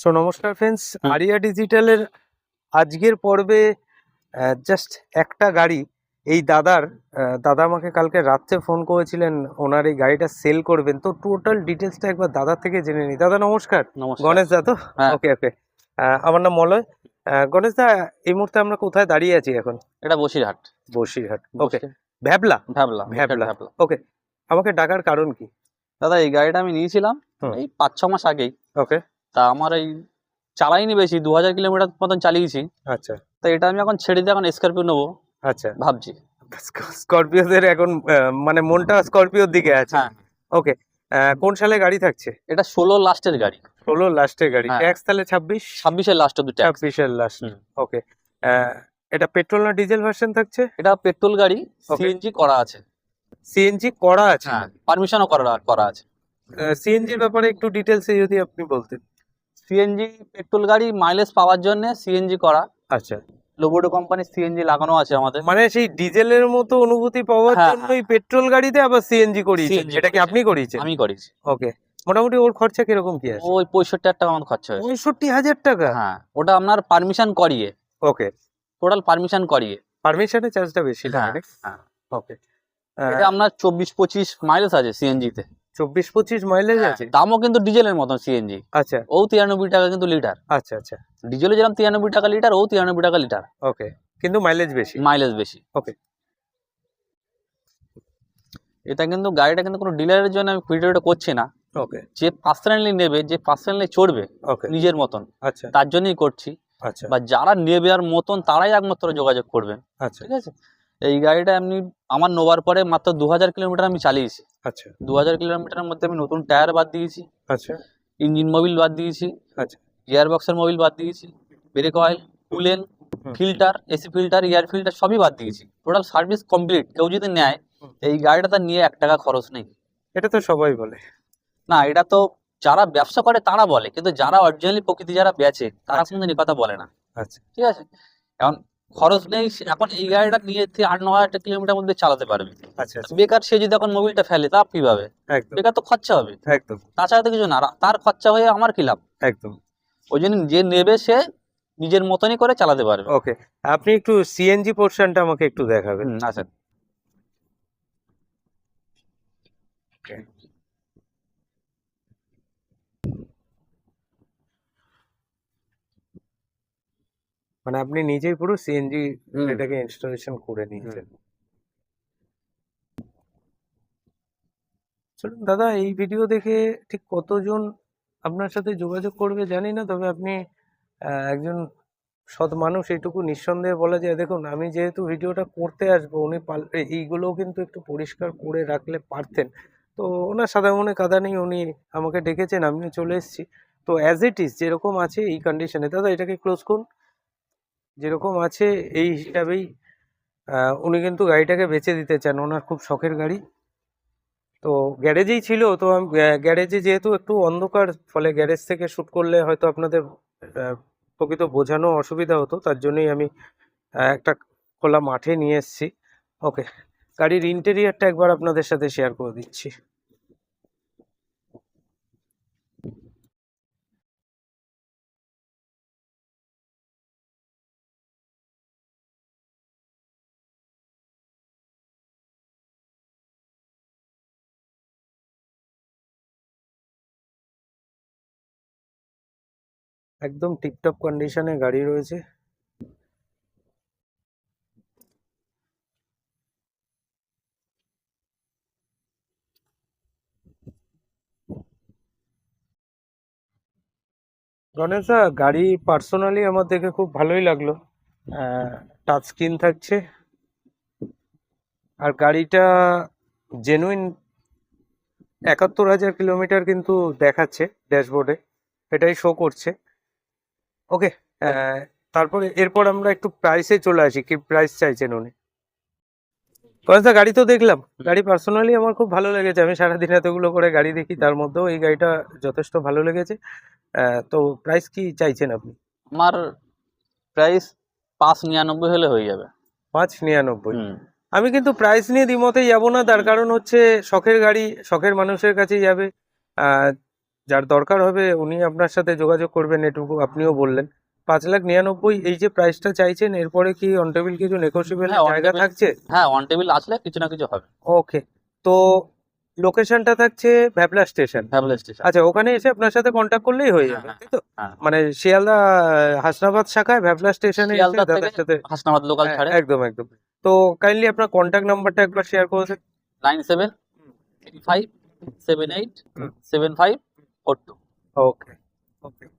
So নমস্কার friends area ডিজিটালের আজকের পর্বে জাস্ট একটা গাড়ি। এই দাদার দাদা আমাকে কালকে রাত্রে ফোন করেছিলেন ওনার এই গাড়িটা সেল করবেন। তো টোটাল ডিটেলসটা একবার দাদার থেকে জেনে নিই। দাদা নমস্কার। গণেশ দা তো? হ্যাঁ। ওকে ওকে আমার নাম মলয়। গণেশ দা এই মুহূর্তে আমরা কোথায় দাঁড়িয়ে আছি এখন? এটা বসিরহাট। বসিরহাট। ওকে ভ্যাবলা? ভ্যাবলা ভ্যাবলা। ভ্যাবলা। ওকে আমাকে ডাকার কারণ কি? দাদা এই গাড়িটা আমি নিয়েছিলাম এই পাঁচ ছ মাস আগেই। ওকে তা আমার এই চালাইনি বেশি দু হাজার কিলোমিটার মতন চালিয়েছি। আচ্ছা। তা এটা আমি এখন ছেড়ে দিয়ে এখন স্করপিও নেব আচ্ছা। ভাবছি। স্করপিওদের এখন মানে মনটা স্করপিওর দিকে আছে। হ্যাঁ। ওকে কোন সালে গাড়ি থাকছে? এটা ষোলো লাস্টের গাড়ি। ষোলো লাস্টের গাড়ি। হ্যাঁ। ট্যাক্স তাহলে ছাব্বিশ? ছাব্বিশের লাস্ট অব্দি ছাব্বিশের লাস্ট। ওকে এটা পেট্রোল না ডিজেল ভার্সন থাকছে? এটা পেট্রোল গাড়ি সিএনজি করা আছে। সিএনজি করা আছে? হ্যাঁ পারমিশনও করা করা আছে। সিএনজির ব্যাপারে একটু ডিটেলসে যদি আপনি বলতেন। সিএনজি পেট্রোল গাড়ি মাইলেজ পাওয়ার জন্য সিএনজি করা। আচ্ছা। লোবোডো কোম্পানির সিএনজি লাগানো আছে আমাদের। মানে সেই ডিজেলের মতো অনুভূতি পাওয়ার হ্যাঁ, জন্যই পেট্রোল গাড়িতে আবার সিএনজি করিয়েছেন। এটা কি আপনি করিয়েছেন? আমি করেছি। ওকে। মোটামুটি ওর খরচা কীরকম কি আছে? ওই পঁয়ষট্টি হাজার টাকা আমার খরচা হয়েছে। পঁয়ষট্টি হাজার টাকা? হ্যাঁ ওটা আপনার পারমিশন করিয়ে। ওকে। টোটাল পারমিশন করিয়ে। পারমিশনের চার্জটা বেশি হ্যাঁ, হ্যাঁ। ওকে। এটা আপনার চব্বিশ পঁচিশ মাইলেজ আছে সিএনজি তে। চব্বিশ পঁচিশ মাইলেজ আছে? দামও কিন্তু ডিজেলের মতন সিএনজি আচ্ছা। ও তিরানব্বই টাকা কিন্তু লিটার আচ্ছা আচ্ছা। ডিজেলে যেরকম তিরানব্বই টাকা লিটার ও তিরানব্বই টাকা লিটার ওকে কিন্তু মাইলেজ বেশি। মাইলেজ বেশি। Okay. এটা কিন্তু গাড়িটা কিন্তু কোনো ডিলারের জন্য আমি ভিডিওটা করছি না। ওকে। যে পার্সোনালি নেবে যে পার্সোনালি চড়বে ওকে। নিজের মতন আচ্ছা। তার জন্যই করছি। আচ্ছা। বা যারা নেবে আর মতন তারাই একমাত্র যোগাযোগ করবেন আচ্ছা। ঠিক আছে? এই গাড়িটা এমনি আমার নেওয়ার পরে মাত্র দু হাজার কিলোমিটার আমি চালিয়েছি। আচ্ছা। দু হাজার কিলোমিটারের মধ্যে আমি নতুন টায়ার বাদ দিয়েছি। আচ্ছা। ইঞ্জিন মোবিল বাদ দিয়েছি। আচ্ছা। গিয়ার বক্সের মোবিল বাদ দিয়েছি। Brake oil coolant filter AC filter air filter সবই বাদ দিয়েছি। Total service complete. কেউ যদি নেয় এই গাড়িটা তার নিয়ে এক টাকা খরচ নেই। এটা তো সবাই বলে। না এটা তো যারা ব্যবসা করে তারা বলে। কিন্তু যারা অরিজিনালি প্রকৃতি যারা বেচে তারা আচ্ছা। কোনোদিন কথা বলে না। আচ্ছা। ঠিক আছে? এখন খরচ নেই এখন এই গাড়িটা নিয়ে আট ন হাজার কিলোমিটার মধ্যে চালাতে পারবে। আচ্ছা আচ্ছা। বেকার সে যদি এখন মোবিলটা ফেলে তা কীভাবে একদম। বেকার তো খরচা হবে। একদম। তাছাড়া তো কিছু না তার খরচা হয়ে আমার কি লাভ? একদম। ওই জন্য যে নেবে সে নিজের মতনই করে চালাতে পারবে। ওকে আপনি একটু সিএনজি পোর্শনটা আমাকে একটু দেখাবেন। আচ্ছা। মানে আপনি নিজেই পুরো সিএনজি এটাকে ইনস্টলেশন করে নিয়েছেন। চলুন দাদা এই ভিডিও দেখে ঠিক কতজন আপনার সাথে যোগাযোগ করবে জানি না তবে আপনি একজন সৎ মানুষ এইটুকু নিঃসন্দেহে বলা যায়। দেখুন আমি যেহেতু ভিডিওটা করতে আসব উনি এইগুলোও কিন্তু একটু পরিষ্কার করে রাখলে পারতেন। তো ওনার সাদা মনে কাদা নেই উনি আমাকে ডেকেছেন আমিও চলে এসেছি। তো অ্যাজ ইট ইজ যেরকম আছে এই কন্ডিশনে দাদা এটাকে ক্লোজ করুন। যেরকম আছে, এই হিসাবেই উনি কিন্তু গাড়িটাকে বেচে দিতে চান। ওনার খুব শখের গাড়ি। তো গ্যারেজেই ছিল, তো আমি গ্যারেজে যেহেতু একটু অন্ধকার, ফলে গ্যারেজ থেকে শ্যুট করলে হয়তো আপনাদের প্রকৃত বোঝানো অসুবিধা হতো। তার জন্যই আমি একটা খোলা মাঠে নিয়ে এসেছি। ওকে, গাড়ির ইন্টেরিয়ারটা একবার আপনাদের সাথে শেয়ার করে দিচ্ছি। একদম টিপটপ কন্ডিশনে গাড়ি রয়েছে। গণেশা গাড়ি পার্সোনালি আমার দেখে খুব ভালোই লাগল। টাচ স্ক্রিন থাকছে। আর গাড়িটা জেনুইন একাত্তর হাজার কিলোমিটার কিন্তু দেখাচ্ছে ড্যাশবোর্ডে এটাই শো করছে। ওকে তারপরে এরপর আমরা একটু প্রাইসে চলে আসি কি প্রাইস চাইছেন উনি? কয়েকটা গাড়ি তো দেখলাম। গাড়ি পার্সোনালি আমার খুব ভালো লেগেছে। আমি সারাদিন এতগুলো করে গাড়ি দেখি তার মধ্যেও এই গাড়িটা যথেষ্ট ভালো লেগেছে। তো প্রাইস কি চাইছেন আপনি? আমার প্রাইস পাঁচ নিরানব্বই হলে হয়ে যাবে। পাঁচ নিরানব্বই। আমি কিন্তু প্রাইস নিয়ে দ্বিমতে যাব না তার কারণ হচ্ছে শখের গাড়ি শখের মানুষের কাছেই যাবে। আহ, যার দরকার হবে উনি আপনার সাথে যোগাযোগ করবেন এটুকু আপনিও বললেন। পাঁচ লাখ নিরানব্বই এই যে প্রাইসটা চাইছেন এরপরে কি অন টেবিল কিছু নেগোসিয়েবল হ্যাঁ, জায়গা থাকছে? হ্যাঁ অন টেবিল আসলে কিছু না কিছু হবে। ওকে তো লোকেশনটা থাকছে ভ্যাবলা স্টেশন ফ্যামিলি স্টেশন আচ্ছা ওখানে এসে আপনার সাথে কন্ট্যাক্ট করলেই হয়ে হ্যাঁ, যাবে হ্যাঁ, তাই তো? হ্যাঁ। মানে শিয়ালদা হাসনাবাদ শাখায় ভ্যাবলা স্টেশনে দাদার সাথে হাসনাবাদ লোকাল হ্যাঁ, ছাড়ে। একদম একদম। তো কাইন্ডলি আপনার কন্ট্যাক্ট নাম্বারটা একবার শেয়ার করে দেন। Nine seven five seven eight. Seven five otto okay okay